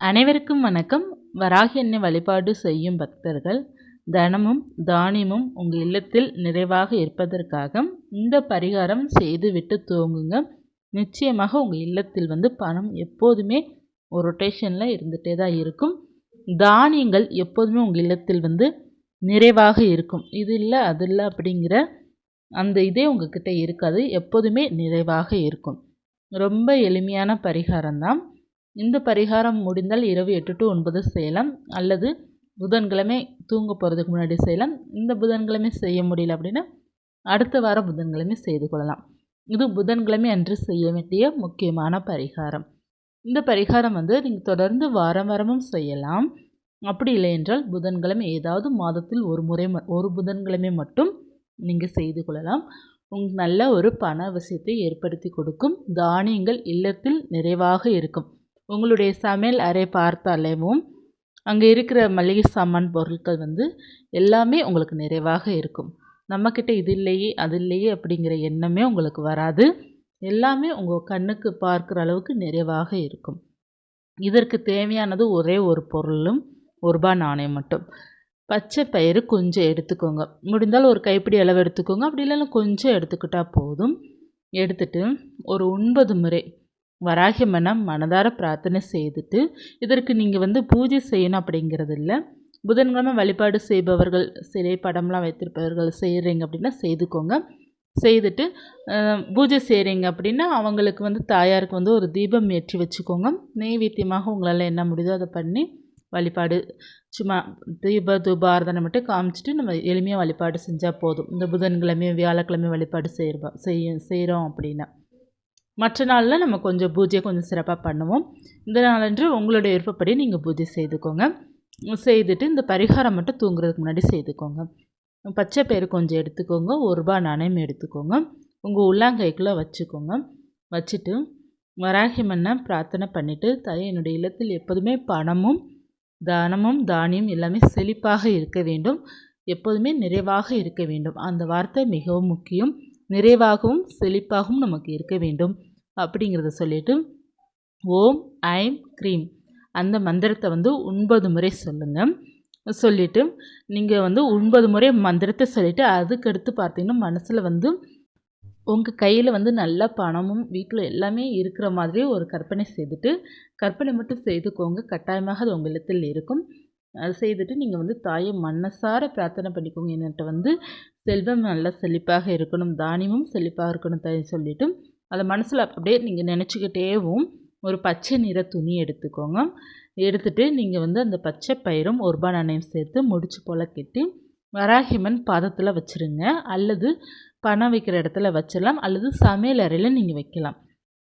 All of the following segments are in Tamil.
அனைவருக்கும் வணக்கம். வராகி என்னை வழிபாடு செய்யும் பக்தர்கள் தனமும் தானியமும் உங்கள் இல்லத்தில் நிறைவாக இருப்பதற்காக இந்த பரிகாரம் செய்துவிட்டு தூங்குங்க. நிச்சயமாக உங்கள் இல்லத்தில் வந்து பணம் எப்போதுமே ஒரு ரொட்டேஷனில் இருந்துகிட்டே தான் இருக்கும். தானியங்கள் எப்போதுமே உங்கள் இல்லத்தில் வந்து நிறைவாக இருக்கும். இது இல்லை அது இல்லை அப்படிங்கிற அந்த இதே உங்ககிட்ட இருக்காது. எப்போதுமே நிறைவாக இருக்கும். ரொம்ப எளிமையான பரிகாரம் தான் இந்த பரிகாரம் முடிந்தால் இரவு எட்டு டு ஒன்பது செய்யலாம் அல்லது புதன்கிழமை தூங்க போகிறதுக்கு முன்னாடி செய்யலாம் இந்த புதன்கிழமை செய்ய முடியல அப்படின்னா அடுத்த வாரம் புதன்கிழமை செய்து கொள்ளலாம். இது புதன்கிழமை அன்று செய்ய வேண்டிய முக்கியமான பரிகாரம். இந்த பரிகாரம் வந்து நீங்கள் தொடர்ந்து வாரம் வாரமும் செய்யலாம். அப்படி இல்லை என்றால் புதன்கிழமை ஏதாவது மாதத்தில் ஒரு முறை ம ஒரு புதன்கிழமை மட்டும் நீங்கள் செய்து கொள்ளலாம். உங்களுக்கு நல்ல ஒரு பண அவசியத்தை ஏற்படுத்தி கொடுக்கும். தானியங்கள் இல்லத்தில் நிறைவாக இருக்கும். உங்களுடைய சமையல் அறை பார்த்தாலேவும் அங்கே இருக்கிற மளிகை சாமான் பொருட்கள் வந்து எல்லாமே உங்களுக்கு நிறைவாக இருக்கும். நம்மக்கிட்ட இது இல்லையே அது இல்லையே அப்படிங்கிற எண்ணமே உங்களுக்கு வராது. எல்லாமே உங்கள் கண்ணுக்கு பார்க்குற அளவுக்கு நிறைவாக இருக்கும். இதற்கு தேவையானது ஒரே ஒரு பொருளும் ஒரு ரூபாய் நாணயம் மட்டும். பச்சை பயிறு கொஞ்சம் எடுத்துக்கோங்க. முடிந்தால் ஒரு கைப்பிடி அளவு எடுத்துக்கோங்க. அப்படி இல்லைன்னா கொஞ்சம் எடுத்துக்கிட்டால் போதும். எடுத்துட்டு ஒரு ஒன்பது முறை வராகி மனம் மனதார பிரார்த்தனை செய்துட்டு இதற்கு நீங்கள் வந்து பூஜை செய்யணும் அப்படிங்கிறது இல்லை. புதன்கிழமை வழிபாடு செய்பவர்கள் சிலை படம்லாம் வைத்திருப்பவர்கள் செய்கிறீங்க அப்படின்னா செய்துக்கோங்க. செய்துட்டு பூஜை செய்கிறீங்க அப்படின்னா அவங்களுக்கு வந்து தாயாருக்கு வந்து ஒரு தீபம் ஏற்றி வச்சுக்கோங்க. நெய்வேத்தியமாக உங்களால் என்ன முடியுதோ அதை பண்ணி வழிபாடு சும்மா தீப தூப மட்டும் காமிச்சிட்டு நம்ம எளிமையாக வழிபாடு செஞ்சால் போதும். இந்த புதன்கிழமையும் வியாழக்கிழமை வழிபாடு செய்கிறோம் செய்ய செய்கிறோம் அப்படின்னா. மற்ற நாளில் நம்ம கொஞ்சம் பூஜை கொஞ்சம் சிறப்பாக பண்ணுவோம். இந்த நாளன்று உங்களுடைய விருப்பப்படி நீங்கள் பூஜை செய்துக்கோங்க. செய்துட்டு இந்த பரிகாரம் மட்டும் தூங்குறதுக்கு முன்னாடி செய்துக்கோங்க. பச்சை பயிறு கொஞ்சம் எடுத்துக்கோங்க. ஒரு ரூபா நாணயம் எடுத்துக்கோங்க. உங்கள் உள்ளாங்கைக்குள்ளே வச்சுக்கோங்க. வச்சுட்டு வராகி மண்ணை பிரார்த்தனை பண்ணிவிட்டு தாய் என்னுடைய இல்லத்தில் எப்போதுமே பணமும் தானமும் தானியம் எல்லாமே செழிப்பாக இருக்க வேண்டும். எப்போதுமே நிறைவாக இருக்க வேண்டும். அந்த வார்த்தை மிகவும் முக்கியம். நிறைவாகவும் செழிப்பாகவும் நமக்கு இருக்க வேண்டும். அப்படிங்கிறத சொல்லிவிட்டு ஓம் ஐம் க்ரீம். அந்த மந்திரத்தை வந்து ஒன்பது முறை சொல்லுங்கள் சொல்லிவிட்டு நீங்கள் வந்து ஒன்பது முறை மந்திரத்தை சொல்லிவிட்டு அதுக்கடுத்து பார்த்தீங்கன்னா மனசில் வந்து உங்கள் கையில் வந்து நல்ல பணமும் வீட்டில் எல்லாமே இருக்கிற மாதிரி ஒரு கற்பனை செய்துட்டு கற்பனை மட்டும் செய்துக்கோங்க. கட்டாயமாக அது உங்கள் இடத்தில் இருக்கும். அது செய்துட்டு நீங்கள் வந்து தாயை மனசார பிரார்த்தனை பண்ணிக்கோங்க. என்கிட்ட வந்து செல்வம் நல்லா செழிப்பாக இருக்கணும் தானியமும் செழிப்பாக இருக்கணும் தாய் சொல்லிவிட்டு அதை மனசில் அப்படியே நீங்கள் நினச்சிக்கிட்டேவும் ஒரு பச்சை நிற துணி எடுத்துக்கோங்க. எடுத்துகிட்டு நீங்கள் வந்து அந்த பச்சை பயிரும் ஒரு ரூபா நாணயம் சேர்த்து முடிச்சு போல் கட்டி வராகிமன் பாதத்தில் வச்சுருங்க. அல்லது பணம் வைக்கிற இடத்துல வச்சிடலாம். அல்லது சமையல் அறையில் நீங்கள் வைக்கலாம்.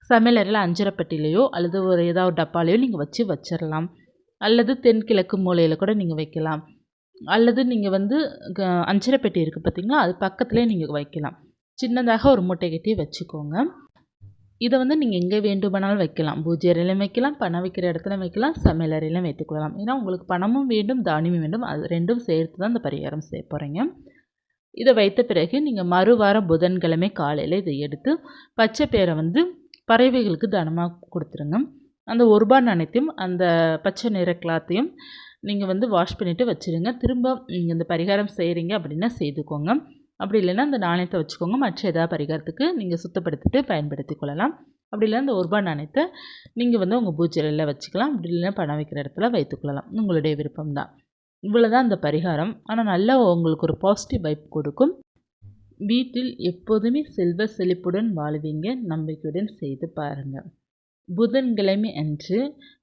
சமையல் அறையில் அஞ்சரைப்பட்டிலையோ அல்லது ஒரு ஏதாவது டப்பாலையோ நீங்கள் வச்சு வச்சிடலாம். அல்லது தென்கிழக்கு மூலையில் கூட நீங்கள் வைக்கலாம். அல்லது நீங்கள் வந்து அஞ்சரைப்பெட்டி இருக்குது பார்த்திங்களா அது பக்கத்துலேயே நீங்கள் வைக்கலாம். சின்னதாக ஒரு மூட்டை கட்டி வச்சுக்கோங்க. இதை வந்து நீங்கள் எங்கே வேண்டுமானாலும் வைக்கலாம். பூஜை அறையிலும் வைக்கலாம் பணம் வைக்கிற இடத்துல வைக்கலாம் சமையல் அறையிலும் வைத்துக்கொள்ளலாம். ஏன்னா உங்களுக்கு பணமும் வேண்டும் தானியமும் வேண்டும். அது ரெண்டும் சேர்த்து தான் இந்த பரிகாரம் செய்ய போகிறீங்க இதை வைத்த பிறகு நீங்கள் மறுவாரம் புதன்கிழமை காலையில் இதை எடுத்து பச்சை பேரை வந்து பறவைகளுக்கு தானமாக கொடுத்துருங்க. அந்த ஒரு ரூபா நாணயத்தையும் அந்த பச்சை நிற கிளாத்தையும் நீங்கள் வந்து வாஷ் பண்ணிவிட்டு வச்சுருங்க. திரும்ப நீங்கள் இந்த பரிகாரம் செய்கிறீங்க அப்படின்னா செய்துக்கோங்க. அப்படி இல்லைன்னா அந்த நாணயத்தை வச்சுக்கோங்க. மற்ற ஏதாவது பரிகாரத்துக்கு நீங்கள் சுத்தப்படுத்திட்டு பயன்படுத்தி கொள்ளலாம். அப்படி இல்லைன்னா அந்த ஒரு நாணயத்தை நீங்கள் வந்து உங்கள் பூஜையில் வச்சுக்கலாம். அப்படி இல்லைன்னா பணம் வைக்கிற இடத்துல வைத்துக்கொள்ளலாம் உங்களுடைய விருப்பம் தான் இவ்வளோ தான் அந்த பரிகாரம். ஆனால் நல்லா உங்களுக்கு ஒரு பாசிட்டிவ் வைப் கொடுக்கும். வீட்டில் எப்போதுமே செல்வ செழிப்புடன் வாழ்வீங்க. நம்பிக்கையுடன் செய்து பாருங்கள் புதன்கிழமை அன்று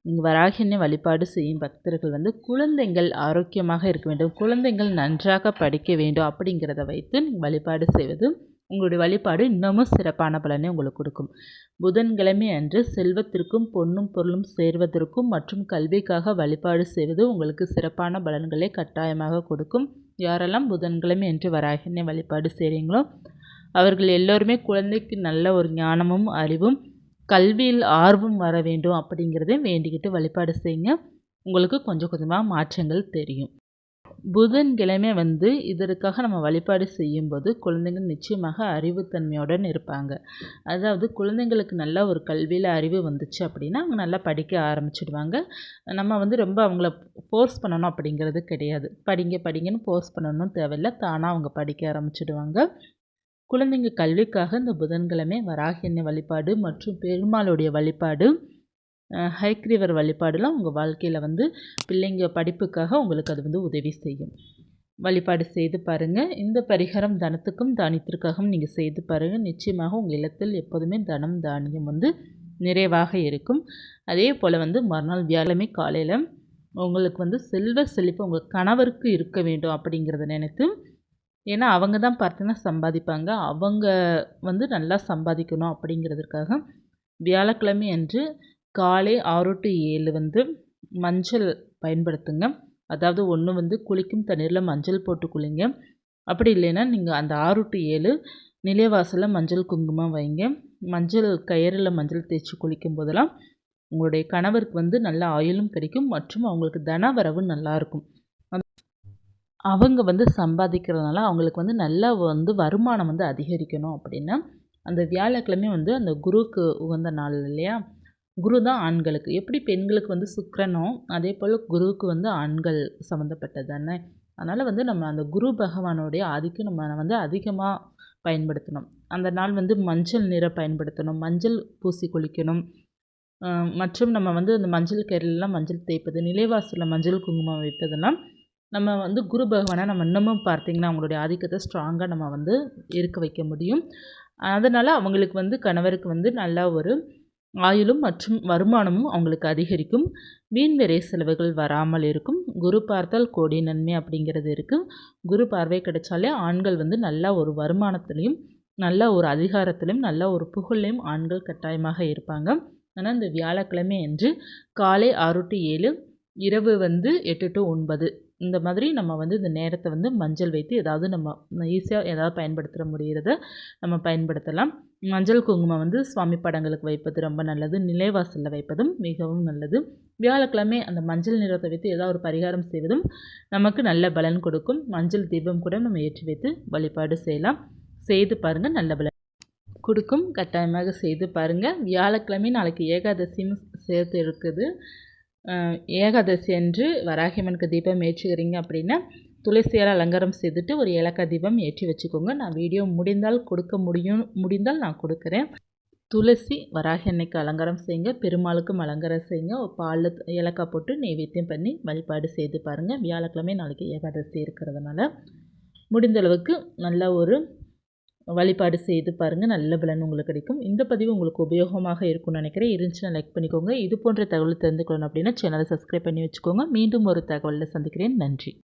நீங்கள் வராகினை வழிபாடு செய்யும் பக்தர்கள் வந்து குழந்தைகள் ஆரோக்கியமாக இருக்க வேண்டும். குழந்தைகள் நன்றாக படிக்க வேண்டும் அப்படிங்கிறத வைத்து நீங்கள் வழிபாடு செய்வது உங்களுடைய வழிபாடு இன்னமும் சிறப்பான பலனை உங்களுக்கு கொடுக்கும். புதன்கிழமை அன்று செல்வத்திற்கும் பொன்னும் பொருளும் சேர்வதற்கும் மற்றும் கல்விக்காக வழிபாடு செய்வது உங்களுக்கு சிறப்பான பலன்களை கட்டாயமாக கொடுக்கும். யாரெல்லாம் புதன்கிழமை அன்று வராகினை வழிபாடு செய்கிறீங்களோ அவர்கள் எல்லோருமே குழந்தைக்கு நல்ல ஒரு ஞானமும் அறிவும் கல்வியில் ஆர்வம் வர வேண்டும் அப்படிங்கிறத வேண்டிக்கிட்டு வழிபாடு செய்யுங்க. உங்களுக்கு கொஞ்சம் கொஞ்சமாக மாற்றங்கள் தெரியும். புதன்கிழமை வந்து இதற்காக நம்ம வழிபாடு செய்யும்போது குழந்தைங்க நிச்சயமாக அறிவுத்தன்மையுடன் இருப்பாங்க. அதாவது குழந்தைங்களுக்கு நல்ல ஒரு கல்வியில் அறிவு வந்துச்சு அப்படின்னா அவங்க நல்லா படிக்க ஆரம்பிச்சிடுவாங்க. நம்ம வந்து ரொம்ப அவங்கள ஃபோர்ஸ் பண்ணணும் அப்படிங்கிறது கிடையாது. படிங்க படிங்கன்னு ஃபோர்ஸ் பண்ணணும் தேவையில்லை. தானாக அவங்க படிக்க ஆரம்பிச்சிடுவாங்க. குழந்தைங்க கல்விக்காக இந்த புதன்கிழமை வராகி எண்ணெய் வழிபாடு மற்றும் பெருமாளுடைய வழிபாடு ஹைக்ரீவர் வழிபாடுலாம் உங்கள் வாழ்க்கையில் வந்து பிள்ளைங்க படிப்புக்காக உங்களுக்கு அது வந்து உதவி செய்யும். வழிபாடு செய்து பாருங்கள் இந்த பரிகாரம் தனத்துக்கும் தானியத்திற்காகவும் நீங்கள் செய்து பாருங்கள் நிச்சயமாக உங்கள் இல்லத்தில் எப்போதுமே தனம் தானியம் வந்து நிறைவாக இருக்கும். அதே போல் வந்து மறுநாள் வியாழமை காலையில் உங்களுக்கு வந்து செல்வ செழிப்பு உங்கள் கணவருக்கு இருக்க வேண்டும் அப்படிங்கிறத நினைத்து ஏன்னா அவங்க தான் பார்த்தீங்கன்னா சம்பாதிப்பாங்க. அவங்க வந்து நல்லா சம்பாதிக்கணும் அப்படிங்கிறதுக்காக வியாழக்கிழமை அன்று காலை ஆறு டு ஏழு வந்து மஞ்சள் பயன்படுத்துங்க. அதாவது ஒன்று வந்து குளிக்கும் தண்ணீரில் மஞ்சள் போட்டு குளிங்க. அப்படி இல்லைன்னா நீங்கள் அந்த ஆறு டு ஏழு நிலைவாசலில் மஞ்சள் குங்குமம் வைங்க. மஞ்சள் கயிறில் மஞ்சள் தேய்ச்சி குளிக்கும் போதெல்லாம் உங்களுடைய கணவருக்கு வந்து நல்ல ஆயுளும் கிடைக்கும் மற்றும் அவங்களுக்கு தன வரவு நல்லாயிருக்கும் அவங்க வந்து சம்பாதிக்கிறதுனால அவங்களுக்கு வந்து நல்லா வந்து வருமானம் வந்து அதிகரிக்கணும் அப்படின்னா அந்த வியாழக்கிழமை வந்து அந்த குருவுக்கு உகந்த நாள் இல்லையா? குரு தான் ஆண்களுக்கு. எப்படி பெண்களுக்கு வந்து சுக்கரனோ அதே போல் குருவுக்கு வந்து ஆண்கள் சம்மந்தப்பட்டது தானே? அதனால் வந்து நம்ம அந்த குரு பகவானுடைய ஆதிக்கம் நம்ம வந்து அதிகமாக பயன்படுத்தணும். அந்த நாள் வந்து மஞ்சள் நிறம் பயன்படுத்தணும் மஞ்சள் பூசி குளிக்கணும். மற்றும் நம்ம வந்து அந்த மஞ்சள் கயிறுலாம் மஞ்சள் தேய்ப்பது நிலைவாசலில் மஞ்சள் குங்குமம் வைப்பதெல்லாம் நம்ம வந்து குரு பகவானை நம்ம இன்னமும் பார்த்திங்கன்னா அவங்களுடைய ஆதிக்கத்தை ஸ்ட்ராங்காக நம்ம வந்து இருக்க வைக்க முடியும். அதனால் அவங்களுக்கு வந்து கணவருக்கு வந்து நல்லா ஒரு ஆயுளும் மற்றும் வருமானமும் அவங்களுக்கு அதிகரிக்கும். வீண் விரை செலவுகள் வராமல் இருக்கும். குரு பார்த்தால் கோடி நன்மை அப்படிங்கிறது இருக்குது குரு பார்வை கிடைச்சாலே ஆண்கள் வந்து நல்லா ஒரு வருமானத்துலேயும் நல்ல ஒரு அதிகாரத்திலையும் நல்ல ஒரு புகழ்லையும் ஆண்கள் கட்டாயமாக இருப்பாங்க. ஆனால் இந்த வியாழக்கிழமை என்று காலை ஆறு டு ஏழு இரவு வந்து எட்டு டு ஒன்பது இந்த மாதிரி நம்ம வந்து இந்த நேரத்தை வந்து மஞ்சள் வைத்து ஏதாவது நம்ம ஈஸியாக ஏதாவது பயன்படுத்த முடிகிறத நம்ம பயன்படுத்தலாம். மஞ்சள் குங்குமம் வந்து சுவாமி படங்களுக்கு வைப்பது ரொம்ப நல்லது. நிலைவாசலில் வைப்பதும் மிகவும் நல்லது. வியாழக்கிழமை அந்த மஞ்சள் நிறத்தை வைத்து ஏதாவது ஒரு பரிகாரம் செய்வதும் நமக்கு நல்ல பலன் கொடுக்கும். மஞ்சள் தீபம் கூட நம்ம ஏற்றி வைத்து வழிபாடு செய்யலாம். செய்து பாருங்கள் நல்ல பலன் கொடுக்கும். கட்டாயமாக செய்து பாருங்கள் வியாழக்கிழமை நாளைக்கு ஏகாதசியும் சேர்த்து இருக்குது. ஏகாதசி அன்று வராகிமனுக்கு தீபம் ஏற்றுகிறீங்க அப்படின்னா துளசியால் அலங்காரம் செய்துட்டு ஒரு ஏலக்காய் தீபம் ஏற்றி வச்சுக்கோங்க. நான் வீடியோ முடிந்தால் கொடுக்க முடியும் முடிந்தால் நான் கொடுக்குறேன். துளசி வராகி அன்னைக்கு அலங்காரம் செய்யுங்க. பெருமாளுக்கும் அலங்காரம் செய்யுங்க. பாலில் ஏலக்காய் போட்டு நெய்வேத்தியம் பண்ணி வழிபாடு செய்து பாருங்கள் வியாழக்கிழமை நாளைக்கு ஏகாதசி இருக்கிறதுனால முடிந்தளவுக்கு நல்ல ஒரு வழிபாடு செய்து பாருங்கள் நல்ல பலன் உங்களுக்கு கிடைக்கும். இந்த பதிவு உங்களுக்கு உபயோகமாக இருக்கும்னு நினைக்கிறேன். இருந்துச்சுன்னா லைக் பண்ணிக்கோங்க. இது போன்ற தகவல் தெரிந்துக்கணும் அப்படின்னா சேனலை சப்ஸ்கிரைப் பண்ணி வச்சுக்கோங்க. மீண்டும் ஒரு தகவலில் சந்திக்கிறேன். நன்றி.